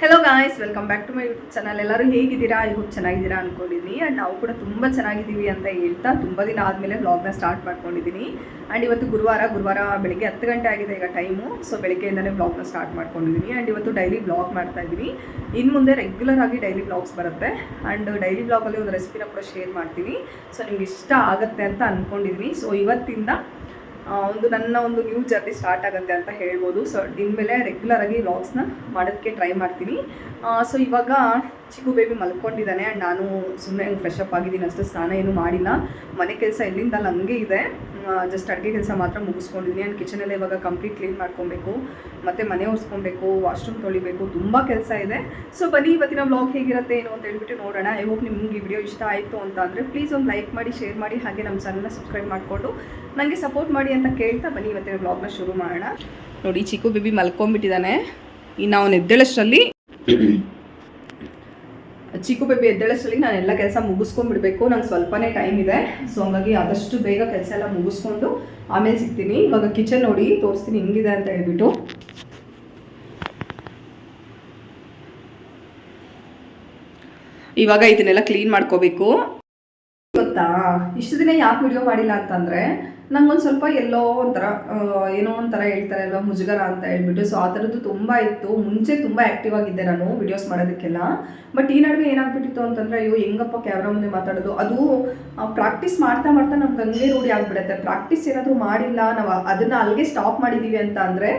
Hello guys welcome back to my YouTube channel ಎಲ್ಲರೂ ಹೇಗಿದ್ದೀರಾ? YouTube ಚೆನ್ನಾಗಿದ್ದೀರಾ ಅಂದ್ಕೊಂಡಿದ್ದೀನಿ ಆ್ಯಂಡ್ ನಾವು ಕೂಡ ತುಂಬ ಚೆನ್ನಾಗಿದ್ದೀವಿ ಅಂತ ಹೇಳ್ತಾ ತುಂಬ ದಿನ ಆದಮೇಲೆ ವ್ಲಾಗ್ನ ಸ್ಟಾರ್ಟ್ ಮಾಡ್ಕೊಂಡಿದ್ದೀನಿ ಆ್ಯಂಡ್ ಇವತ್ತು ಗುರುವಾರ ಗುರುವಾರ ಬೆಳಿಗ್ಗೆ ಹತ್ತು ಗಂಟೆ ಆಗಿದೆ ಈಗ ಟೈಮು ಸೊ ಬೆಳಿಗ್ಗೆಯಿಂದಲೇ ವ್ಲಾಗ್ನ ಸ್ಟಾರ್ಟ್ ಮಾಡ್ಕೊಂಡಿದ್ದೀನಿ ಆ್ಯಂಡ್ ಇವತ್ತು ಡೈಲಿ ವ್ಲಾಗ್ ಮಾಡ್ತಾ ಇದ್ದೀನಿ ಇನ್ನು ಮುಂದೆ ರೆಗ್ಯುಲರ್ ಆಗಿ ಡೈಲಿ ವ್ಲಾಗ್ಸ್ ಬರುತ್ತೆ. ಆ್ಯಂಡ್ ಡೈಲಿ ವ್ಲಾಗಲ್ಲಿ ಒಂದು ರೆಸಿಪಿನ ಕೂಡ ಶೇರ್ ಮಾಡ್ತೀನಿ. ಸೊ ನಿಮ್ಗೆ ಇಷ್ಟ ಆಗುತ್ತೆ ಅಂತ ಅಂದ್ಕೊಂಡಿದ್ದೀನಿ ಸೊ ಇವತ್ತಿಂದ ಒಂದು ನನ್ನ ಒಂದು ನ್ಯೂ ಜರ್ನಿ ಸ್ಟಾರ್ಟ್ ಆಗುತ್ತೆ ಅಂತ ಹೇಳ್ಬೋದು. ಸೊ ಇನ್ಮೇಲೆ ರೆಗ್ಯುಲರ್ ಆಗಿ ವ್ಲಾಗ್ಸ್ನ ಮಾಡೋದಕ್ಕೆ ಟ್ರೈ ಮಾಡ್ತೀನಿ. ಸೊ ಇವಾಗ ಚಿಕ್ಕು ಬೇಬಿ ಮಲ್ಕೊಂಡಿದ್ದಾನೆ ಆ್ಯಂಡ್ ನಾನು ಸುಮ್ಮನೆ ಫ್ರೆಶ್ ಅಪ್ ಆಗಿದ್ದೀನಿ. ಅಷ್ಟು ಸ್ನಾನ ಏನು ಮಾಡಿಲ್ಲ. ಮನೆ ಕೆಲಸ ಎಲ್ಲಿಂದ ಅಲ್ಲಿ ಹಂಗೆ ಇದೆ ಜಸ್ಟ್ ಅಡುಗೆ ಕೆಲಸ ಮಾತ್ರ ಮುಗಿಸ್ಕೊಂಡಿದ್ದೀನಿ. ಆ್ಯಂಡ್ ಕಿಚನಲ್ಲಿ ಇವಾಗ ಕಂಪ್ಲೀಟ್ ಕ್ಲೀನ್ ಮಾಡ್ಕೊಬೇಕು. ಮತ್ತು ಮನೆ ಒರೆಸ್ಕೊಬೇಕು ವಾಶ್ರೂಮ್ ತೊಳಿಬೇಕು. ತುಂಬ ಕೆಲಸ ಇದೆ. ಸೊ ಬನ್ನಿ ಇವತ್ತಿನ ವ್ಲಾಗ್ ಹೇಗಿರುತ್ತೆ ಏನು ಅಂತ ಹೇಳ್ಬಿಟ್ಟು ನೋಡೋಣ. ಐ ಹೋಪ್ ನಿಮ್ಗೆ ಈ ವಿಡಿಯೋ ಇಷ್ಟ ಆಯಿತು ಅಂತ ಅಂದರೆ ಪ್ಲೀಸ್ ಒಂದು ಲೈಕ್ ಮಾಡಿ ಶೇರ್ ಮಾಡಿ. ಹಾಗೆ ನಮ್ಮ ಚಾನಲ್ನ ಸಬ್ಸ್ಕ್ರೈಬ್ ಮಾಡಿಕೊಂಡು ನನಗೆ ಸಪೋರ್ಟ್ ಮಾಡಿ ಅಂತ ಕೇಳ್ತಾ ಬನ್ನಿ, ಇವತ್ತಿನ ಬ್ಲಾಗ್ನ ಶುರು ಮಾಡೋಣ. ನೋಡಿ, ಚಿಕ್ಕು ಬೇಬಿ ಮಲ್ಕೊಂಡ್ಬಿಟ್ಟಿದ್ದಾನೆ ಇನ್ನು ಅವನು ಎದ್ದೇಳಷ್ಟರಲ್ಲಿ ಚಿಕ್ಕು ಬೇಬಿ ಎದ್ದೇಳಷ್ಟರಲ್ಲಿ ನಾನು ಎಲ್ಲ ಕೆಲಸ ಮುಗಿಸ್ಕೊಂಡ್ಬಿಡ್ಬೇಕು. ನಂಗೆ ಸ್ವಲ್ಪನೇ ಟೈಮ್ ಇದೆ. ಸೊ ಹಂಗಾಗಿ ಆದಷ್ಟು ಬೇಗ ಕೆಲಸ ಎಲ್ಲ ಮುಗಿಸ್ಕೊಂಡು ಆಮೇಲೆ ಸಿಗ್ತೀನಿ. ಇವಾಗ ಕಿಚನ್ ನೋಡಿ, ತೋರಿಸ್ತೀನಿ ಹೆಂಗಿದೆ ಅಂತ ಹೇಳ್ಬಿಟ್ಟು. ಇವಾಗ ಇದನ್ನೆಲ್ಲ ಕ್ಲೀನ್ ಮಾಡ್ಕೋಬೇಕು. ಗೊತ್ತಾ? ಇಷ್ಟು ದಿನ ಯಾಕೆ ವಿಡಿಯೋ ಮಾಡಿಲ್ಲ ಅಂತಂದರೆ ನಂಗೊಂದು ಸ್ವಲ್ಪ ಎಲ್ಲೋ ಒಂಥರ ಏನೋ ಒಂಥರ ಹೇಳ್ತಾರೆ ಅಲ್ವಾ, ಮುಜುಗರ ಅಂತ ಹೇಳ್ಬಿಟ್ಟು. ಸೊ ಆ ಥರದ್ದು ತುಂಬ ಇತ್ತು. ಮುಂಚೆ ತುಂಬ ಆ್ಯಕ್ಟಿವ್ ಆಗಿದ್ದೆ ನಾನು ವಿಡಿಯೋಸ್ ಮಾಡೋದಕ್ಕೆಲ್ಲ. ಬಟ್ ಈ ನಡುವೆ ಏನಾಗ್ಬಿಟ್ಟಿತ್ತು ಅಂತಂದರೆ, ಅಯ್ಯೋ, ಹೆಂಗಪ್ಪ ಕ್ಯಾಮ್ರಾ ಮುಂದೆ ಮಾತಾಡೋದು. ಅದು ಪ್ರಾಕ್ಟೀಸ್ ಮಾಡ್ತಾ ಮಾಡ್ತಾ ನಮ್ಗೆ ಹಂಗೆ ರೂಢಿ ಆಗಿಬಿಡುತ್ತೆ. ಪ್ರಾಕ್ಟೀಸ್ ಏನಾದರೂ ಮಾಡಿಲ್ಲ, ನಾವು ಅದನ್ನು ಅಲ್ಲಿಗೆ ಸ್ಟಾಪ್ ಮಾಡಿದ್ದೀವಿ ಅಂತ ಅಂದರೆ,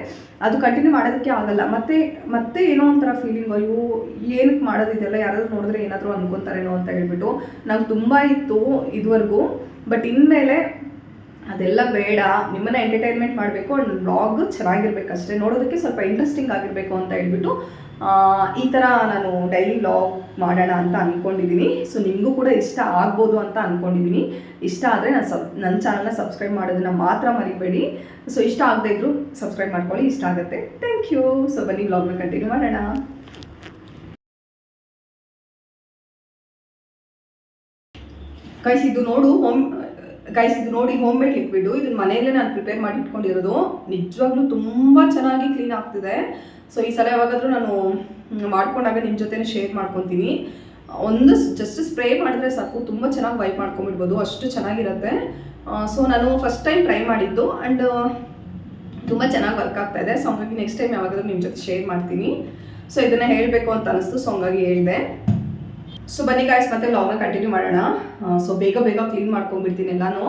ಅದು ಕಂಟಿನ್ಯೂ ಮಾಡೋದಕ್ಕೆ ಆಗಲ್ಲ. ಮತ್ತೆ ಮತ್ತೆ ಏನೋ ಒಂಥರ ಫೀಲಿಂಗ್ ಅಯ್ಯೋ ಏನಕ್ಕೆ ಮಾಡೋದಿದೆಯಲ್ಲ ಯಾರಾದರೂ ನೋಡಿದ್ರೆ ಏನಾದರೂ ಅನ್ಕೊತಾರೇನೋ ಅಂತ ಹೇಳ್ಬಿಟ್ಟು. ನಂಗೆ ತುಂಬ ಇತ್ತು ಇದುವರೆಗೂ. ಬಟ್ ಇನ್ಮೇಲೆ ಅದೆಲ್ಲ ಬೇಡ, ನಿಮ್ಮನ್ನ ಎಂಟರ್ಟೈನ್ಮೆಂಟ್ ಮಾಡಬೇಕು ಆ್ಯಂಡ್ ಬ್ಲಾಗ್ ಚೆನ್ನಾಗಿರ್ಬೇಕು ಅಷ್ಟೇ. ನೋಡೋದಕ್ಕೆ ಸ್ವಲ್ಪ ಇಂಟ್ರೆಸ್ಟಿಂಗ್ ಆಗಿರಬೇಕು ಅಂತ ಹೇಳ್ಬಿಟ್ಟು ಈ ಥರ ನಾನು ಡೈಲಿ ವ್ಲಾಗ್ ಮಾಡೋಣ ಅಂತ ಅಂದ್ಕೊಂಡಿದ್ದೀನಿ ಸೊ ನಿಮಗೂ ಕೂಡ ಇಷ್ಟ ಆಗ್ಬೋದು ಅಂತ ಅಂದ್ಕೊಂಡಿದ್ದೀನಿ ಇಷ್ಟ ಆದರೆ ನಾನು ಸಬ್ ನನ್ನ ಚಾನಲ್ನ ಸಬ್ಸ್ಕ್ರೈಬ್ ಮಾಡೋದನ್ನ ಮಾತ್ರ ಮರಿಬೇಡಿ. ಸೊ ಇಷ್ಟ ಆಗದೇ ಇದ್ದರೂ ಸಬ್ಸ್ಕ್ರೈಬ್ ಮಾಡ್ಕೊಳ್ಳಿ, ಇಷ್ಟ ಆಗುತ್ತೆ. ಥ್ಯಾಂಕ್ ಯು ಸೊ ಬನ್ನಿ ವ್ಲಾಗ್ನ ಕಂಟಿನ್ಯೂ ಮಾಡೋಣ. ಕೈಸಿದ್ದು ನೋಡು ಹೋಮ್ ಗೈಸ್ ಇದು ನೋಡಿ ಹೋಮ್ ಮೇಡ್ ಲಿಕ್ವಿಡು ಇದನ್ನ ಮನೆಯಲ್ಲೇ ನಾನು ಪ್ರಿಪೇರ್ ಮಾಡಿ ಇಟ್ಕೊಂಡಿರೋದು. ನಿಜವಾಗ್ಲೂ ತುಂಬ ಚೆನ್ನಾಗಿ ಕ್ಲೀನ್ ಆಗ್ತಿದೆ. ಸೊ ಈ ಸಲ ಯಾವಾಗಾದರೂ ನಾನು ಮಾಡ್ಕೊಂಡಾಗ ನಿಮ್ಮ ಜೊತೆನೆ ಶೇರ್ ಮಾಡ್ಕೊತೀನಿ. ಒಂದು ಜಸ್ಟ್ ಸ್ಪ್ರೇ ಮಾಡಿದ್ರೆ ಸಾಕು. ತುಂಬ ಚೆನ್ನಾಗಿ ವೈಪ್ ಮಾಡ್ಕೊಂಬಿಡ್ಬೋದು ಅಷ್ಟು ಚೆನ್ನಾಗಿರುತ್ತೆ. ಸೊ ನಾನು ಫಸ್ಟ್ ಟೈಮ್ ಟ್ರೈ ಮಾಡಿದ್ದು. ಆ್ಯಂಡ್ ತುಂಬ ಚೆನ್ನಾಗಿ ವರ್ಕ್ ಆಗ್ತಾ ಇದೆ. ಸೊ ಹಂಗಾಗಿ ನೆಕ್ಸ್ಟ್ ಟೈಮ್ ಯಾವಾಗಾದ್ರೂ ನಿಮ್ಮ ಜೊತೆ ಶೇರ್ ಮಾಡ್ತೀನಿ. ಸೊ ಇದನ್ನು ಹೇಳಬೇಕು ಅಂತ ಅನಿಸ್ತು. ಸೊ ಹಂಗಾಗಿ ಹೇಳಿದೆ. ಸೊ ಬನ್ನಿ ಗಾಯ್ಸ್ ಮತ್ತೆ ವ್ಲಾಗ್ನ ಕಂಟಿನ್ಯೂ ಮಾಡೋಣ. ಸೊ ಬೇಗ ಬೇಗ ಕ್ಲೀನ್ ಮಾಡ್ಕೊಂಡ್ಬಿಡ್ತೀನಿ ಎಲ್ಲಾನು.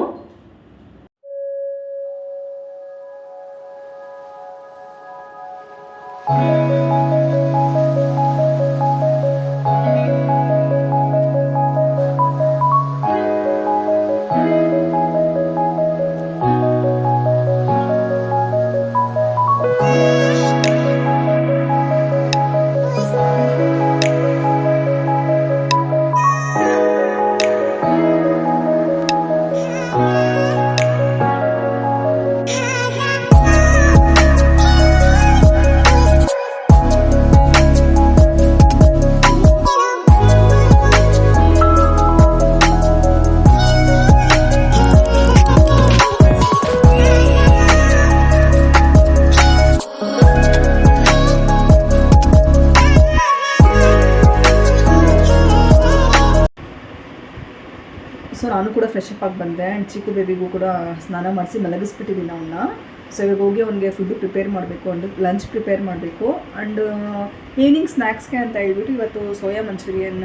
ಸೊ ನಾನು ಕೂಡ ಫ್ರೆಶ್ ಅಪ್ ಆಗಿ ಬಂದೆ ಆ್ಯಂಡ್ ಚಿಕ್ಕ ಬೇಬಿಗೂ ಕೂಡ ಸ್ನಾನ ಮಾಡಿಸಿ ಮಲಗಿಸ್ಬಿಟ್ಟಿದ್ದೀನಿ ಅವನ್ನ ಸೊ ಇವಾಗ ಹೋಗಿ ಅವನಿಗೆ ಫುಡ್ ಪ್ರಿಪೇರ್ ಮಾಡಬೇಕು ಅಂಡ್ ಲಂಚ್ ಪ್ರಿಪೇರ್ ಮಾಡಬೇಕು. ಆ್ಯಂಡ್ ಈವ್ನಿಂಗ್ ಸ್ನ್ಯಾಕ್ಸ್ಗೆ ಅಂತ ಹೇಳ್ಬಿಟ್ಟು ಇವತ್ತು ಸೋಯಾ ಮಂಚೂರಿಯನ್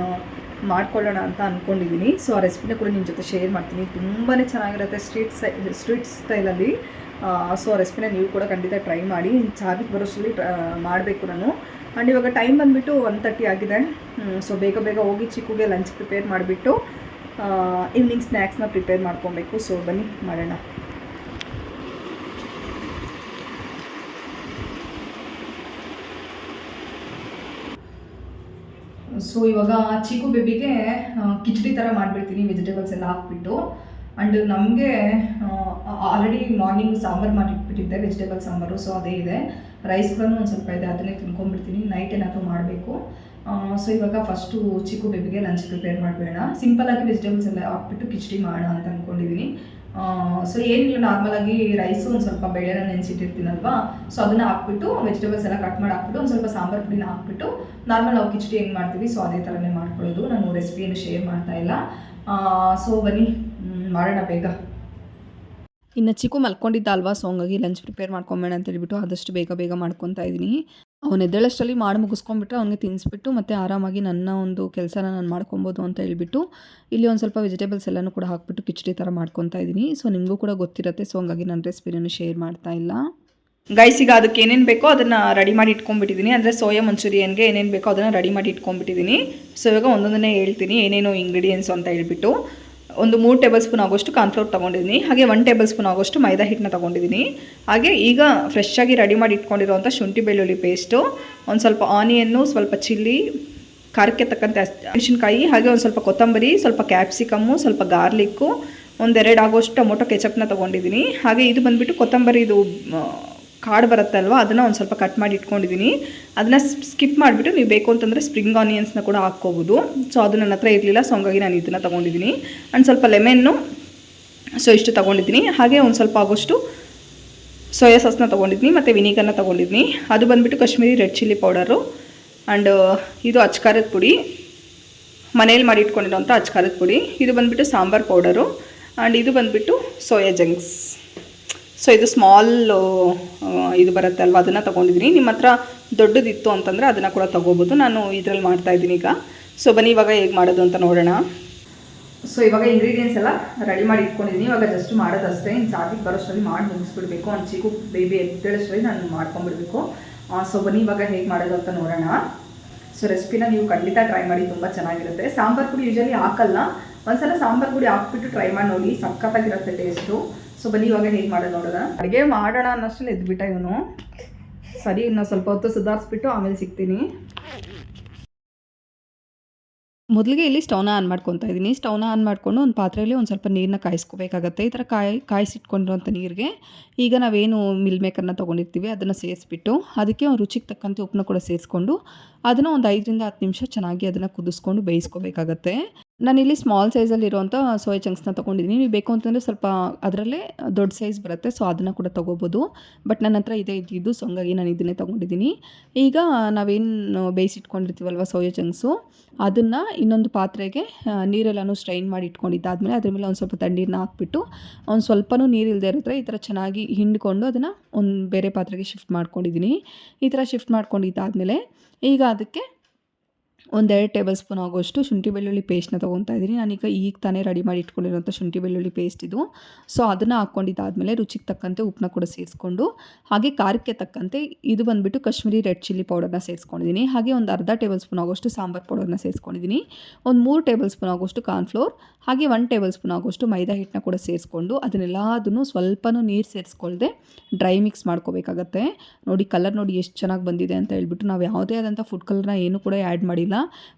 ಮಾಡ್ಕೊಳ್ಳೋಣ ಅಂತ ಅಂದ್ಕೊಂಡಿದ್ದೀನಿ ಸೊ ಆ ರೆಸಿಪಿನ ಕೂಡ ನಿಮ್ಮ ಜೊತೆ ಶೇರ್ ಮಾಡ್ತೀನಿ. ತುಂಬಾ ಚೆನ್ನಾಗಿರುತ್ತೆ ಸ್ಟ್ರೀಟ್ ಸೈ ಸ್ಟ್ರೀಟ್ ಸ್ಟೈಲಲ್ಲಿ ಸೊ ಆ ರೆಸಿಪಿನ ನೀವು ಕೂಡ ಖಂಡಿತ ಟ್ರೈ ಮಾಡಿ. ಚಾರ್ಜಿಗೆ ಬರೋಷ್ಟರಲ್ಲಿ ಮಾಡಬೇಕು ನಾನು. ಆ್ಯಂಡ್ ಇವಾಗ ಟೈಮ್ ಬಂದುಬಿಟ್ಟು ಒನ್ ತರ್ಟಿ ಆಗಿದೆ. ಸೊ ಬೇಗ ಬೇಗ ಹೋಗಿ ಚಿಕ್ಕುಗೆ ಲಂಚ್ ಪ್ರಿಪೇರ್ ಮಾಡಿಬಿಟ್ಟು ಈವ್ನಿಂಗ್ ಸ್ನ್ಯಾಕ್ಸ್ನ ಪ್ರಿಪೇರ್ ಮಾಡ್ಕೊಬೇಕು. ಸೊ ಬನ್ನಿ, ಮಾಡೋಣ. ಸೊ ಇವಾಗ ಚಿಕ್ಕು ಬೇಬಿಗೆ ಕಿಚಡಿ ಥರ ಮಾಡಿಬಿಡ್ತೀನಿ ವೆಜಿಟೇಬಲ್ಸ್ ಎಲ್ಲ ಹಾಕ್ಬಿಟ್ಟು. ಆ್ಯಂಡ್ ನಮಗೆ ಆಲ್ರೆಡಿ ಮಾರ್ನಿಂಗ್ ಸಾಂಬಾರು ಮಾಡಿಟ್ಬಿಟ್ಟಿದ್ದೆ ವೆಜಿಟೇಬಲ್ ಸಾಂಬಾರು. ಸೊ ಅದೇ ಇದೆ. ರೈಸ್ ಕೂಡ ಒಂದು ಸ್ವಲ್ಪ ಇದೆ, ಅದನ್ನೇ ತಿನ್ಕೊಂಡ್ಬಿಡ್ತೀನಿ. ನೈಟ್ ಏನಾದರೂ ಮಾಡಬೇಕು. ಸೊ ಇವಾಗ ಫಸ್ಟು ಚಿಕ್ಕು ಬೇಬಿಗೆ ಲಂಚ್ ಪ್ರಿಪೇರ್ ಮಾಡಬೇಡ. ಸಿಂಪಲಾಗಿ ವೆಜಿಟೇಬಲ್ಸ್ ಎಲ್ಲ ಹಾಕ್ಬಿಟ್ಟು ಕಿಚಡಿ ಮಾಡೋಣ ಅಂತ ಅಂದ್ಕೊಂಡಿದ್ದೀನಿ ಸೊ ಏನಿಲ್ಲ ನಾರ್ಮಲಾಗಿ ರೈಸು ಒಂದು ಸ್ವಲ್ಪ ಬೇಳೆನ ನೆನೆಸಿಟ್ಟಿರ್ತೀನಲ್ವಾ? ಸೊ ಅದನ್ನ ಹಾಕ್ಬಿಟ್ಟು ವೆಜಿಟೇಬಲ್ಸ್ ಎಲ್ಲ ಕಟ್ ಮಾಡಿ ಹಾಕ್ಬಿಟ್ಟು ಒಂದು ಸ್ವಲ್ಪ ಸಾಂಬಾರು ಪುಡಿನ ಹಾಕ್ಬಿಟ್ಟು ನಾರ್ಮಲ್ ನಾವು ಕಿಚಡಿ ಹೆಂಗೆ ಮಾಡ್ತೀವಿ ಸೊ ಅದೇ ಥರನೇ ಮಾಡ್ಕೊಳ್ಳೋದು. ನಾನು ರೆಸಿಪಿಯನ್ನು ಶೇರ್ ಮಾಡ್ತಾ ಇಲ್ಲ. ಸೊ ಬನ್ನಿ ಮಾಡೋಣ ಬೇಗ. ಇನ್ನು ಚಿಕ್ಕು ಮಲ್ಕೊಂಡಿದ್ದ ಅಲ್ವಾ ಸೊ ಹಂಗಾಗಿ ಲಂಚ್ ಪ್ರಿಪೇರ್ ಮಾಡ್ಕೊಂಬೇಡ ಅಂತ ಹೇಳ್ಬಿಟ್ಟು ಆದಷ್ಟು ಬೇಗ ಬೇಗ ಮಾಡ್ಕೊತಾ ಇದ್ದೀನಿ. ಅವ್ನು ಎದ್ದೇಳಷ್ಟರಲ್ಲಿ ಮಾಡಿ ಮುಗಿಸ್ಕೊಂಡ್ಬಿಟ್ರೆ ಅವ್ನಿಗೆ ತಿನ್ನಿಸ್ಬಿಟ್ಟು ಮತ್ತು ಆರಾಮಾಗಿ ನನ್ನ ಒಂದು ಕೆಲಸನ ನಾನು ಮಾಡ್ಕೊಬೋದು ಅಂತ ಹೇಳ್ಬಿಟ್ಟು ಇಲ್ಲಿ ಒಂದು ಸ್ವಲ್ಪ ವೆಜಿಟೇಬಲ್ಸ್ ಎಲ್ಲನೂ ಕೂಡ ಹಾಕ್ಬಿಟ್ಟು ಕಿಚಡಿ ಥರ ಮಾಡ್ಕೊತಾ ಇದ್ದೀನಿ. ಸೊ ನಿಮಗೂ ಕೂಡ ಗೊತ್ತಿರುತ್ತೆ ಸೊ ಹಂಗಾಗಿ ನನ್ನ ರೆಸಿಪಿನೂ ಶೇರ್ ಮಾಡ್ತಾ ಇಲ್ಲ. ಗೈಸಿಗೆ ಈಗ ಅದಕ್ಕೆ ಏನೇನು ಬೇಕೋ ಅದನ್ನು ರೆಡಿ ಮಾಡಿ ಇಟ್ಕೊಂಬಿಟ್ಟಿದ್ದೀನಿ ಅಂದರೆ ಸೋಯಾ ಮಂಚೂರಿಯನ್ಗೆ ಏನೇನು ಬೇಕೋ ಅದನ್ನು ರೆಡಿ ಮಾಡಿ ಇಟ್ಕೊಂಬಿಟ್ಟಿದ್ದೀನಿ ಸೊ ಇವಾಗ ಒಂದೊಂದನ್ನೇ ಹೇಳ್ತೀನಿ, ಏನೇನು ಇಂಗ್ರೀಡಿಯೆಂಟ್ಸ್ ಅಂತ ಹೇಳ್ಬಿಟ್ಟು. ಒಂದು ಮೂರು ಟೇಬಲ್ ಸ್ಪೂನ್ ಆಗೋಷ್ಟು ಕಾರ್ನ್ಫ್ಲೋರ್ ತೊಗೊಂಡಿದ್ದೀನಿ ಹಾಗೆ ಒನ್ ಟೇಬಲ್ ಸ್ಪೂನ್ ಆಗೋಷ್ಟು ಮೈದಾ ಹಿಟ್ಟನ್ನ ತೊಗೊಂಡಿದ್ದೀನಿ. ಹಾಗೆ ಈಗ ಫ್ರೆಶ್ ಆಗಿ ರೆಡಿ ಮಾಡಿ ಇಟ್ಕೊಂಡಿರುವಂಥ ಶುಂಠಿ ಬೆಳ್ಳುಳ್ಳಿ ಪೇಸ್ಟು ಒಂದು ಸ್ವಲ್ಪ ಆನಿಯನ್ನು ಸ್ವಲ್ಪ ಚಿಲ್ಲಿ ಖಾರಕ್ಕೆ ತಕ್ಕಂತೆ ಮೆಣಸಿನಕಾಯಿ ಹಾಗೆ ಒಂದು ಸ್ವಲ್ಪ ಕೊತ್ತಂಬರಿ ಸ್ವಲ್ಪ ಕ್ಯಾಪ್ಸಿಕಮ್ಮು ಸ್ವಲ್ಪ ಗಾರ್ಲಿಕ್ಕು ಒಂದೆರಡು ಆಗೋಷ್ಟು ಟೊಮೊಟೊ ಕೆಚಪ್ನ ತೊಗೊಂಡಿದ್ದೀನಿ. ಹಾಗೆ ಇದು ಬಂದುಬಿಟ್ಟು ಕೊತ್ತಂಬರಿ ಇದು ಆ, ಕಾಡು ಬರುತ್ತಲ್ವ, ಅದನ್ನು ಒಂದು ಸ್ವಲ್ಪ ಕಟ್ ಮಾಡಿ ಇಟ್ಕೊಂಡಿದ್ದೀನಿ ಅದನ್ನು ಸ್ಕಿಪ್ ಮಾಡಿಬಿಟ್ಟು ನೀವು ಬೇಕು ಅಂತಂದರೆ ಸ್ಪ್ರಿಂಗ್ ಆನಿಯನ್ಸ್ನ ಕೂಡ ಹಾಕ್ಕೋಬೋದು. ಸೊ ಅದು ನನ್ನ ಹತ್ರ ಇರಲಿಲ್ಲ ಸೊ ಹಂಗಾಗಿ ನಾನು ಇದನ್ನು ತೊಗೊಂಡಿದ್ದೀನಿ ಆ್ಯಂಡ್ ಸ್ವಲ್ಪ ಲೆಮೆನ್ನು ಸೊ ಇಷ್ಟು ತೊಗೊಂಡಿದ್ದೀನಿ ಹಾಗೆ ಒಂದು ಸ್ವಲ್ಪ ಆಗೋಷ್ಟು ಸೋಯಾ ಸಾಸ್ನ ತೊಗೊಂಡಿದ್ದೀನಿ ಮತ್ತು ವಿನಿಗರ್ನ ತೊಗೊಂಡಿದ್ದೀನಿ ಅದು ಬಂದುಬಿಟ್ಟು Kashmiri red chilli powder and ಇದು ಅಚ್ಕಾರದ ಪುಡಿ. ಮನೇಲಿ ಮಾಡಿ ಇಟ್ಕೊಂಡಿರೋಂಥ ಅಚ್ಕಾರದ ಪುಡಿ. ಇದು ಬಂದುಬಿಟ್ಟು ಸಾಂಬಾರ್ ಪೌಡರು ಆ್ಯಂಡ್ ಇದು ಬಂದುಬಿಟ್ಟು ಸೋಯಾ ಜಂಕ್ಸ್ ಸೊ ಇದು ಸ್ಮಾಲ್ ಇದು ಬರುತ್ತೆ ಅಲ್ವಾ? ಅದನ್ನು ತೊಗೊಂಡಿದ್ದೀನಿ. ನಿಮ್ಮ ಹತ್ರ ದೊಡ್ಡದಿತ್ತು ಅಂತಂದರೆ ಅದನ್ನು ಕೂಡ ತೊಗೋಬೋದು. ನಾನು ಇದರಲ್ಲಿ ಮಾಡ್ತಾಯಿದ್ದೀನಿ ಈಗ. ಸೊ ಬನ್ನಿ, ಇವಾಗ ಹೇಗೆ ಮಾಡೋದು ಅಂತ ನೋಡೋಣ. ಸೊ ಇವಾಗ ಇಂಗ್ರೀಡಿಯೆಂಟ್ಸ್ ಎಲ್ಲ ರೆಡಿ ಮಾಡಿ ಇಟ್ಕೊಂಡಿದ್ದೀನಿ. ಇವಾಗ ಜಸ್ಟ್ ಮಾಡೋದಷ್ಟೇ. ಇನ್ನು ಜಾತಿಗೆ ಬರೋಷ್ಟರಲ್ಲಿ ಮಾಡಿ ಮುಗಿಸ್ಬಿಡ್ಬೇಕು. ಒಂದು ಚಿಕ್ಕು ಬೇಬಿ ಎದ್ದೇಳಷ್ಟರಲ್ಲಿ ನಾನು ಮಾಡ್ಕೊಂಡ್ಬಿಡ್ಬೇಕು. ಸೊ ಬನ್ನಿ, ಇವಾಗ ಹೇಗೆ ಮಾಡೋದು ಅಂತ ನೋಡೋಣ. ಸೊ ರೆಸಿಪಿನ ನೀವು ಖಂಡಿತ ಟ್ರೈ ಮಾಡಿ. ತುಂಬ ಚೆನ್ನಾಗಿರುತ್ತೆ. ಸಾಂಬಾರು ಪುಡಿ ಯೂಶಲಿ ಹಾಕಲ್ಲ. ಒಂದ್ಸಲ ಸಾಂಬಾರು ಪುಡಿ ಹಾಕ್ಬಿಟ್ಟು ಟ್ರೈ ಮಾಡಿ ನೋಡಿ. ಸಖತ್ತಾಗಿರುತ್ತೆ ಟೇಸ್ಟು ಸೊ ಬನ್ನಿ, ಇವಾಗ ಹೇಗೆ ಮಾಡೋದು ನೋಡೋಣ. ಅಡುಗೆ ಮಾಡೋಣ ಅನ್ನೋಷ್ಟು ಎದ್ಬಿಟ್ಟ ಇವನು. ಸರಿ, ಇನ್ನು ಸ್ವಲ್ಪ ಹೊತ್ತು ಸುಧಾರಿಸ್ಬಿಟ್ಟು ಆಮೇಲೆ ಸಿಗ್ತೀನಿ. ಮೊದಲಿಗೆ ಇಲ್ಲಿ ಸ್ಟೌನ ಆನ್ ಮಾಡ್ಕೊತಾ ಇದ್ದೀನಿ. ಸ್ಟೌನ ಆನ್ ಮಾಡಿಕೊಂಡು ಒಂದು ಪಾತ್ರೆಯಲ್ಲಿ ಒಂದು ಸ್ವಲ್ಪ ನೀರನ್ನ ಕಾಯಿಸ್ಕೋಬೇಕಾಗತ್ತೆ. ಈ ಥರ ಕಾಯಿ ಕಾಯಿಸಿಟ್ಕೊಂಡಿರುವಂಥ ನೀರಿಗೆ ಈಗ ನಾವೇನು ಮಿಲ್ ಮೇಕರ್ನ ತೊಗೊಂಡಿರ್ತೀವಿ, ಅದನ್ನು ಸೇರಿಸ್ಬಿಟ್ಟು ಅದಕ್ಕೆ ಒಂದು ರುಚಿಗೆ ತಕ್ಕಂತೆ ಉಪ್ಪನ್ನ ಕೂಡ ಸೇರಿಸ್ಕೊಂಡು ಅದನ್ನು ಒಂದು ಐದರಿಂದ ಹತ್ತು ನಿಮಿಷ ಚೆನ್ನಾಗಿ ಅದನ್ನು ಕುದಿಸ್ಕೊಂಡು ಬೇಯಿಸ್ಕೋಬೇಕಾಗತ್ತೆ. ನಾನಿಲ್ಲಿ ಸ್ಮಾಲ್ ಸೈಜಲ್ಲಿ ಇರುವಂಥ ಸೋಯಾ ಚಂಕ್ಸ್ನ ತೊಗೊಂಡಿದ್ದೀನಿ ನೀವು ಬೇಕು ಅಂತಂದರೆ ಸ್ವಲ್ಪ ಅದರಲ್ಲೇ ದೊಡ್ಡ ಸೈಜ್ ಬರುತ್ತೆ ಸೊ ಅದನ್ನು ಕೂಡ ತೊಗೋಬೋದು. ಬಟ್ ನನ್ನ ಹತ್ರ ಇದೇ ಇದ್ದಿದ್ದು ಸೊ ಹಂಗಾಗಿ ನಾನು ಇದನ್ನೇ ತೊಗೊಂಡಿದ್ದೀನಿ ಈಗ ನಾವೇನು ಬೇಯಿಸಿಟ್ಕೊಂಡಿರ್ತೀವಲ್ವ ಸೋಯಾ ಚಂಕ್ಸು ಅದನ್ನು ಇನ್ನೊಂದು ಪಾತ್ರೆಗೆ ನೀರೆಲ್ಲಾನು ಸ್ಟ್ರೈನ್ ಮಾಡಿ ಇಟ್ಕೊಂಡಿದ್ದಾದಮೇಲೆ ಅದ್ರ ಮೇಲೆ ಒಂದು ಸ್ವಲ್ಪ ತಣ್ಣೀರನ್ನ ಹಾಕ್ಬಿಟ್ಟು, ಒಂದು ಸ್ವಲ್ಪನೂ ನೀರು ಇಲ್ಲದೆ ಇರೋದ್ರೆ ಈ ಥರ ಚೆನ್ನಾಗಿ ಹಿಂಡ್ಕೊಂಡು ಅದನ್ನು ಒಂದು ಬೇರೆ ಪಾತ್ರೆಗೆ ಶಿಫ್ಟ್ ಮಾಡ್ಕೊಂಡಿದ್ದೀನಿ ಈ ಥರ ಶಿಫ್ಟ್ ಮಾಡ್ಕೊಂಡಿದ್ದಾದಮೇಲೆ ಈಗ ಅದಕ್ಕೆ ಒಂದೆರಡು ಟೇಬಲ್ ಸ್ಪೂನ್ ಆಗೋಷ್ಟು ಶುಂಠಿ ಬೆಳ್ಳುಳ್ಳಿ ಪೇಸ್ಟ್ನ ತೊಗೊತಾ ಇದ್ದೀನಿ. ನಾನೀಗ ಈಗ ತಾನೇ ರೆಡಿ ಮಾಡಿ ಇಟ್ಕೊಂಡಿರೋಂಥ ಶುಂಠಿ ಬೆಳ್ಳುಳ್ಳಿ ಪೇಸ್ಟ್ ಇದು. ಸೊ ಅದನ್ನು ಹಾಕ್ಕೊಂಡಿದ್ದಾದಮೇಲೆ ರುಚಿಗೆ ತಕ್ಕಂತೆ ಉಪ್ಪನ್ನ ಕೂಡ ಸೇರಿಸ್ಕೊಂಡು, ಹಾಗೆ ಖಾರಕ್ಕೆ ತಕ್ಕಂತೆ ಇದು ಬಂದುಬಿಟ್ಟು ಕಾಶ್ಮೀರಿ ರೆಡ್ ಚಿಲ್ಲಿ ಪೌಡರ್ನ ಸೇರಿಸ್ಕೊಂಡಿದ್ದೀನಿ. ಹಾಗೆ ಒಂದು ಅರ್ಧ ಟೇಬಲ್ ಸ್ಪೂನ್ ಆಗೋಷ್ಟು ಸಾಂಬಾರು ಪೌಡರ್ನ ಸೇರಿಸ್ಕೊಂಡಿದ್ದೀನಿ. ಒಂದು ಮೂರು ಟೇಬಲ್ ಸ್ಪೂನ್ ಆಗೋಷ್ಟು ಕಾರ್ನ್ಫ್ಲೋರ್ ಹಾಗೆ ಒನ್ ಟೇಬಲ್ ಸ್ಪೂನ್ ಆಗೋಷ್ಟು ಮೈದಾ ಹಿಟ್ಟನ್ನ ಕೂಡ ಸೇರಿಸ್ಕೊಂಡು ಅದನ್ನೆಲ್ಲದನ್ನು ಸ್ವಲ್ಪನೂ ನೀರು ಸೇರಿಸ್ಕೊಳ್ಳದೆ ಡ್ರೈ ಮಿಕ್ಸ್ ಮಾಡ್ಕೋಬೇಕಾಗತ್ತೆ. ನೋಡಿ ಕಲರ್ ನೋಡಿ ಎಷ್ಟು ಚೆನ್ನಾಗಿ ಬಂದಿದೆ ಅಂತ ಹೇಳ್ಬಿಟ್ಟು ನಾವು ಯಾವುದೇ ಆದಂಥ ಫುಡ್ ಕಲರ್ನ ಏನು ಕೂಡ ಆ್ಯಡ್ ಮಾಡಿಲ್ಲ.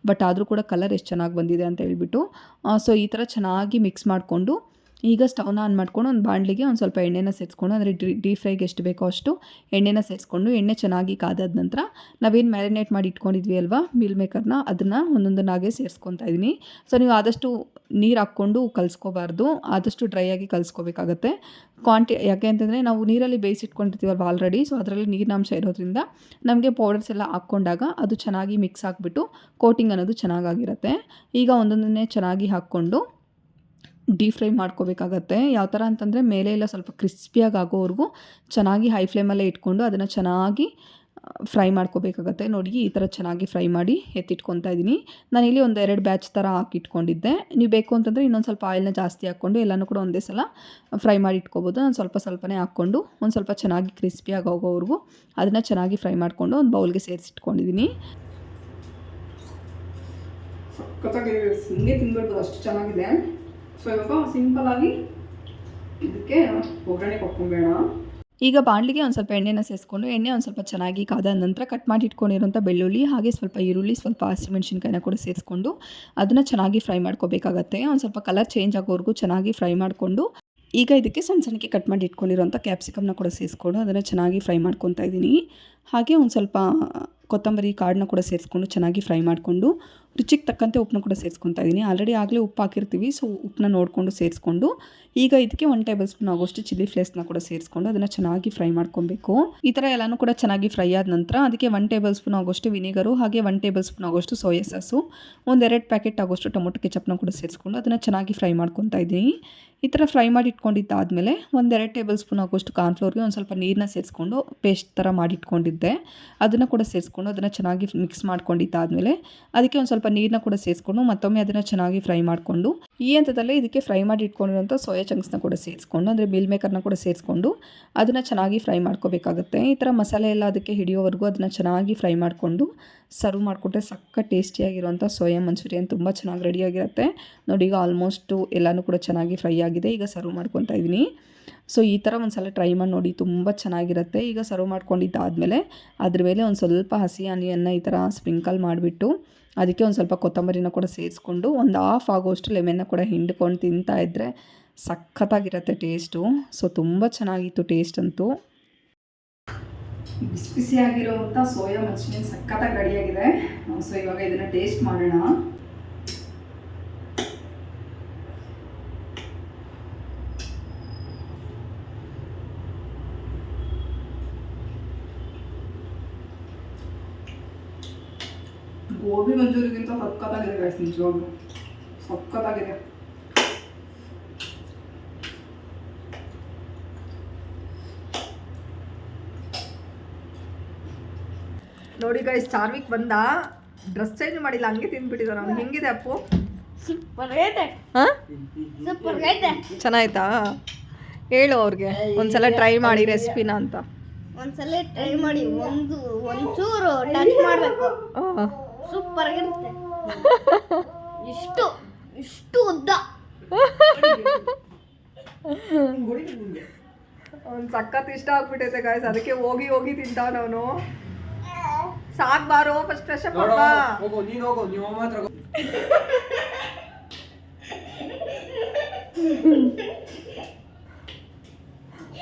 ಬಟ್ ಆದರೂ ಕೂಡ ಕಲರ್ ಎಷ್ಟು ಚೆನ್ನಾಗಿ ಬಂದಿದೆ ಅಂತ ಹೇಳ್ಬಿಟ್ಟು ಸೊ ಈ ಥರ ಚೆನ್ನಾಗಿ ಮಿಕ್ಸ್ ಮಾಡಿಕೊಂಡು ಈಗ ಸ್ಟವ್ನ ಆನ್ ಮಾಡ್ಕೊಂಡು ಒಂದು ಬಾಣಲಿಗೆ ಒಂದು ಸ್ವಲ್ಪ ಎಣ್ಣೆನ ಸೇರಿಸ್ಕೊಂಡು ಅಂದರೆ ಡಿ ಡೀಪ್ ಫ್ರೈಗೆ ಎಷ್ಟು ಬೇಕೋ ಅಷ್ಟು ಎಣ್ಣೆನ ಸೇರಿಸ್ಕೊಂಡು ಎಣ್ಣೆ ಚೆನ್ನಾಗಿ ಕಾದಾದ ನಂತರ ನಾವೇನು ಮ್ಯಾರಿನೇಟ್ ಮಾಡಿ ಇಟ್ಕೊಂಡಿದ್ವಿ ಅಲ್ವಾ ಮಿಲ್ ಮೇಕರ್ನ ಅದನ್ನು ಒಂದೊಂದನ್ನಾಗೆ ಸೇರಿಸ್ಕೊತಾ ಇದ್ದೀನಿ ಸೊ ನೀವು ಆದಷ್ಟು ನೀರು ಹಾಕ್ಕೊಂಡು ಕಲಿಸ್ಕೋಬಾರ್ದು. ಆದಷ್ಟು ಡ್ರೈ ಆಗಿ ಕಲಿಸ್ಕೋಬೇಕಾಗತ್ತೆ. ಕ್ವಾಂಟಿ ಯಾಕೆ ಅಂತಂದರೆ ನಾವು ನೀರಲ್ಲಿ ಬೇಯಿಸಿಟ್ಕೊಂಡಿರ್ತೀವಲ್ವ ಆಲ್ರೆಡಿ ಸೊ ಅದರಲ್ಲಿ ನೀರಿನಾಂಶ ಇರೋದ್ರಿಂದ ನಮಗೆ ಪೌಡರ್ಸ್ ಎಲ್ಲ ಹಾಕ್ಕೊಂಡಾಗ ಅದು ಚೆನ್ನಾಗಿ ಮಿಕ್ಸ್ ಆಗಿಬಿಟ್ಟು ಕೋಟಿಂಗ್ ಅನ್ನೋದು ಚೆನ್ನಾಗಾಗಿರುತ್ತೆ. ಈಗ ಒಂದೊಂದನ್ನೇ ಚೆನ್ನಾಗಿ ಹಾಕ್ಕೊಂಡು ಡೀಪ್ ಫ್ರೈ ಮಾಡ್ಕೋಬೇಕಾಗತ್ತೆ. ಯಾವ ಥರ ಅಂತಂದರೆ ಮೇಲೆ ಎಲ್ಲ ಸ್ವಲ್ಪ ಕ್ರಿಸ್ಪಿಯಾಗಿ ಆಗೋವರೆಗೂ ಚೆನ್ನಾಗಿ ಹೈ ಫ್ಲೇಮಲ್ಲೇ ಇಟ್ಕೊಂಡು ಅದನ್ನು ಚೆನ್ನಾಗಿ ಫ್ರೈ ಮಾಡ್ಕೋಬೇಕಾಗತ್ತೆ. ನೋಡಿ, ಈ ಥರ ಚೆನ್ನಾಗಿ ಫ್ರೈ ಮಾಡಿ ಎತ್ತಿಟ್ಕೊತಾ ಇದ್ದೀನಿ ನಾನಿಲ್ಲಿ ಒಂದು ಎರಡು ಬ್ಯಾಚ್ ಥರ ಹಾಕಿಟ್ಕೊಂಡಿದ್ದೆ. ನೀವು ಬೇಕು ಅಂತಂದರೆ ಇನ್ನೊಂದು ಸ್ವಲ್ಪ ಆಯಿಲ್ನ ಜಾಸ್ತಿ ಹಾಕ್ಕೊಂಡು ಎಲ್ಲನೂ ಕೂಡ ಒಂದೇ ಸಲ ಫ್ರೈ ಮಾಡಿ ಇಟ್ಕೋಬೋದು. ನಾನು ಸ್ವಲ್ಪ ಸ್ವಲ್ಪನೇ ಹಾಕ್ಕೊಂಡು ಒಂದು ಸ್ವಲ್ಪ ಚೆನ್ನಾಗಿ ಕ್ರಿಸ್ಪಿಯಾಗಿ ಹೋಗೋವರೆಗೂ ಅದನ್ನು ಚೆನ್ನಾಗಿ ಫ್ರೈ ಮಾಡಿಕೊಂಡು ಒಂದು ಬೌಲ್ಗೆ ಸೇರಿಸಿಟ್ಕೊಂಡಿದ್ದೀನಿ ಸಖತ್ತಾಗಿ ಹಿಂಗೆ ತಿನ್ಬಾರ್ದು ಅಷ್ಟು ಚೆನ್ನಾಗಿದೆ. ಸೊ ಇವಾಗ ಇದಕ್ಕೆ ಒಗ್ಗರಣೆ ಈಗ ಬಾಣಲಿಗೆ ಒಂದು ಸ್ವಲ್ಪ ಎಣ್ಣೆನ ಸೇರಿಸ್ಕೊಂಡು ಎಣ್ಣೆ ಒಂದು ಸ್ವಲ್ಪ ಚೆನ್ನಾಗಿ ಕಾದ ನಂತರ ಕಟ್ ಮಾಡಿ ಇಟ್ಕೊಂಡಿರೋಂಥ ಬೆಳ್ಳುಳ್ಳಿ ಹಾಗೆ ಸ್ವಲ್ಪ ಈರುಳ್ಳಿ, ಸ್ವಲ್ಪ ಹಸಿಮೆಣ್ಸಿನ್ಕಾಯಿನ ಕೂಡ ಸೇರಿಸ್ಕೊಂಡು ಅದನ್ನು ಚೆನ್ನಾಗಿ ಫ್ರೈ ಮಾಡ್ಕೋಬೇಕಾಗತ್ತೆ. ಒಂದು ಸ್ವಲ್ಪ ಕಲರ್ ಚೇಂಜ್ ಆಗೋವರೆಗೂ ಚೆನ್ನಾಗಿ ಫ್ರೈ ಮಾಡಿಕೊಂಡು, ಈಗ ಇದಕ್ಕೆ ಸಣ್ಣ ಸಣ್ಣಕ್ಕೆ ಕಟ್ ಮಾಡಿ ಇಟ್ಕೊಂಡಿರೋಂಥ ಕ್ಯಾಪ್ಸಿಕಮ್ನ ಕೂಡ ಸೇರಿಸ್ಕೊಂಡು ಅದನ್ನು ಚೆನ್ನಾಗಿ ಫ್ರೈ ಮಾಡ್ಕೊತಾ ಇದ್ದೀನಿ ಹಾಗೆ ಒಂದು ಸ್ವಲ್ಪ ಕೊತ್ತಂಬರಿ ಕಾಡನ್ನ ಕೂಡ ಸೇರಿಸ್ಕೊಂಡು ಚೆನ್ನಾಗಿ ಫ್ರೈ ಮಾಡಿಕೊಂಡು ರುಚಿಗೆ ತಕ್ಕಂತೆ ಉಪ್ಪನ್ನ ಕೂಡ ಸೇರಿಸ್ಕೊತಾ ಇದ್ದೀನಿ ಆಲ್ರೆಡಿ ಆಗಲೇ ಉಪ್ಪು ಹಾಕಿರ್ತೀವಿ ಸೊ ಉಪ್ಪನ್ನ ನೋಡಿಕೊಂಡು ಸೇರಿಸ್ಕೊಂಡು, ಈಗ ಇದಕ್ಕೆ ಒನ್ ಟೇಬಲ್ ಸ್ಪೂನ್ ಆಗೋಷ್ಟು ಚಿಲ್ಲಿ ಫ್ಲೇಸ್ನ ಕೂಡ ಸೇರಿಸ್ಕೊಂಡು ಅದನ್ನು ಚೆನ್ನಾಗಿ ಫ್ರೈ ಮಾಡ್ಕೊಬೇಕು. ಈ ಥರ ಎಲ್ಲನೂ ಕೂಡ ಚೆನ್ನಾಗಿ ಫ್ರೈ ಆದ ನಂತರ ಅದಕ್ಕೆ ಒನ್ ಟೇಬಲ್ ಸ್ಪೂನ್ ಆಗೋಷ್ಟು ವಿನಿಗರು ಹಾಗೆ ಒನ್ ಟೇಬಲ್ ಸ್ಪೂನ್ ಆಗೋಷ್ಟು ಸೋಯಾ ಸಾಸು ಒಂದೆರಡು ಪ್ಯಾಕೆಟ್ ಆಗೋಷ್ಟು ಟೊಮೊಟೊ ಕೆಚಪ್ನ ಕೂಡ ಸೇರಿಸ್ಕೊಂಡು ಅದನ್ನು ಚೆನ್ನಾಗಿ ಫ್ರೈ ಮಾಡ್ಕೊತಾ ಇದ್ದೀನಿ ಈ ಥರ ಫ್ರೈ ಮಾಡಿ ಇಟ್ಕೊಂಡಿದ್ದಾದಮೇಲೆ ಒಂದೆರಡು ಟೇಬಲ್ ಸ್ಪೂನ್ ಆಗೋಷ್ಟು ಕಾರ್ನ್ಫ್ಲೋರ್ಗೆ ಒಂದು ಸ್ವಲ್ಪ ನೀರನ್ನ ಸೇರಿಸ್ಕೊಂಡು ಪೇಸ್ಟ್ ಥರ ಮಾಡಿ ಇಟ್ಕೊಂಡಿದ್ದೆ. ಅದನ್ನು ಕೂಡ ಸೇರಿಸ್ಕೊಂಡು ಅದನ್ನು ಚೆನ್ನಾಗಿ ಮಿಕ್ಸ್ ಮಾಡ್ಕೊಂಡಿದ್ದಾದಮೇಲೆ ಅದಕ್ಕೆ ಒಂದು ಸ್ವಲ್ಪ ನೀರನ್ನ ಕೂಡ ಸೇರಿಸ್ಕೊಂಡು ಮತ್ತೊಮ್ಮೆ ಅದನ್ನು ಚೆನ್ನಾಗಿ ಫ್ರೈ ಮಾಡಿಕೊಂಡು, ಈ ಹಂತದಲ್ಲೇ ಇದಕ್ಕೆ ಫ್ರೈ ಮಾಡಿ ಇಟ್ಕೊಂಡಿರೋಂಥ ಸೋಯಾ ಚಂಕ್ಸ್ನ ಕೂಡ ಸೇರಿಸ್ಕೊಂಡು ಅಂದರೆ ಮೀಲ್ ಮೇಕರ್ನ ಕೂಡ ಸೇರಿಸ್ಕೊಂಡು ಅದನ್ನು ಚೆನ್ನಾಗಿ ಫ್ರೈ ಮಾಡ್ಕೋಬೇಕಾಗುತ್ತೆ. ಈ ಥರ ಮಸಾಲೆ ಎಲ್ಲ ಅದಕ್ಕೆ ಹಿಡಿಯೋವರೆಗೂ ಅದನ್ನು ಚೆನ್ನಾಗಿ ಫ್ರೈ ಮಾಡಿಕೊಂಡು ಸರ್ವ್ ಮಾಡಿಕೊಟ್ರೆ ಸಕ್ಕ ಟೇಸ್ಟಿಯಾಗಿರುವಂಥ ಸೋಯಾ ಮಂಚೂರಿಯನ್ ತುಂಬ ಚೆನ್ನಾಗಿ ರೆಡಿಯಾಗಿರುತ್ತೆ ನೋಡಿ ಈಗ ಆಲ್ಮೋಸ್ಟು ಎಲ್ಲನೂ ಕೂಡ ಚೆನ್ನಾಗಿ ಫ್ರೈ ಆಗಿದೆ. ಈಗ ಸರ್ವ್ ಮಾಡ್ಕೊತಾ ಇದ್ದೀನಿ. ಸೊ ಈ ಥರ ಒಂದು ಸಲ ಟ್ರೈ ಮಾಡಿ ನೋಡಿ, ತುಂಬ ಚೆನ್ನಾಗಿರುತ್ತೆ. ಈಗ ಸರ್ವ್ ಮಾಡ್ಕೊಂಡಿದ್ದಾದಮೇಲೆ ಅದ್ರ ಮೇಲೆ ಒಂದು ಸ್ವಲ್ಪ ಹಸಿ ಆನಿಯನ್ನು ಈ ಥರ ಸ್ಪ್ರಿಂಕಲ್ ಮಾಡಿಬಿಟ್ಟು ಅದಕ್ಕೆ ಒಂದು ಸ್ವಲ್ಪ ಕೊತ್ತಂಬರಿನ ಕೂಡ ಸೇರಿಸ್ಕೊಂಡು ಒಂದು ಹಾಫ್ ಆಗೋಷ್ಟು ಲೆಮನ್ನ ಕೂಡ ಹಿಂಡ್ಕೊಂಡು ತಿಂತಾ ಇದ್ದರೆ ಸಖತ್ತಾಗಿರುತ್ತೆ ಟೇಸ್ಟು. ಸೊ ತುಂಬ ಚೆನ್ನಾಗಿತ್ತು ಟೇಸ್ಟ್ ಅಂತೂ. ಬಿಸಿ ಬಿಸಿಯಾಗಿರೋವಂಥ ಸೋಯಾ ಮಂಚೂರಿಯನ್ ಸಖತ್ತಾಗಿ ರೆಡಿಯಾಗಿದೆ. ಸೊ ಇವಾಗ ಇದನ್ನು ಟೇಸ್ಟ್ ಮಾಡೋಣ. ಗೋಬಿ ಮಂಚೂರಿಗಿಂತ ಸಕ್ಕತ್ತಾಗಿದೆ ಗೈಸ್ ನಿಜವಾಗ್ಲೂ. ಸಕ್ಕತ್ತಾಗಿದೆ ನೋಡಿ ಗೈಸ್ ಚಾರ್ವಿಕ್ ಬಂದ. ಡ್ರೆಸ್ ಚೇಂಜ್ ಮಾಡಿಲ್ಲ ಹಂಗೆ ತಿಂದ್ಬಿಟ್ಟಿದ್ದಾರೆ ನಾನು ಹೆಂಗಿದೆ ಅಪ್ಪು? ಸೂಪರ್ ಐತೆ. ಸೂಪರ್ ಐತೆ. ಚೆನ್ನಾಯ್ತಾ? ಹೇಳು ಅವ್ರಿಗೆ. ಒಂದ್ಸಲ ಟ್ರೈ ಮಾಡಿ ರೆಸಿಪಿನ ಅಂತ. ಒಂದ್ಸಲ ಟ್ರೈ ಮಾಡಿ ಒಂದು ಒಂಚೂರು ಟಚ್ ಮಾಡಬೇಕು. ಸೂಪರ್ ಆಗಿರುತ್ತೆ ಇಷ್ಟು ಇಷ್ಟು ಉದ್ದ. ಅವ್ನ್ ಸಖತ್ ಇಷ್ಟ ಆಗ್ಬಿಟ್ಟೈತೆ ಗಾಯ್ಸ್ ಅದಕ್ಕೆ ಹೋಗಿ ಹೋಗಿ ತಿಂತಾವ ನಾನು. ಸಾಕ್ ಬಾರೋ ಫಸ್ಟ್ ಫ್ರೆಶ್ ಅಪ್ ಹೋಗೋ ಬಾ ಹೋಗು ನೀನು ಹೋಗು ನೀವು ಅಮ್ಮ ಹತ್ರ ಹೋಗು.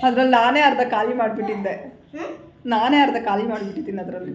ಅದ್ರಲ್ಲಿ ನಾನೇ ಅರ್ಧ ಖಾಲಿ ಮಾಡ್ಬಿಟ್ಟಿದ್ದೆ. ನಾನೇ ಅರ್ಧ ಖಾಲಿ ಮಾಡಿಬಿಟ್ಟಿದ್ದೀನಿ ಅದರಲ್ಲಿ.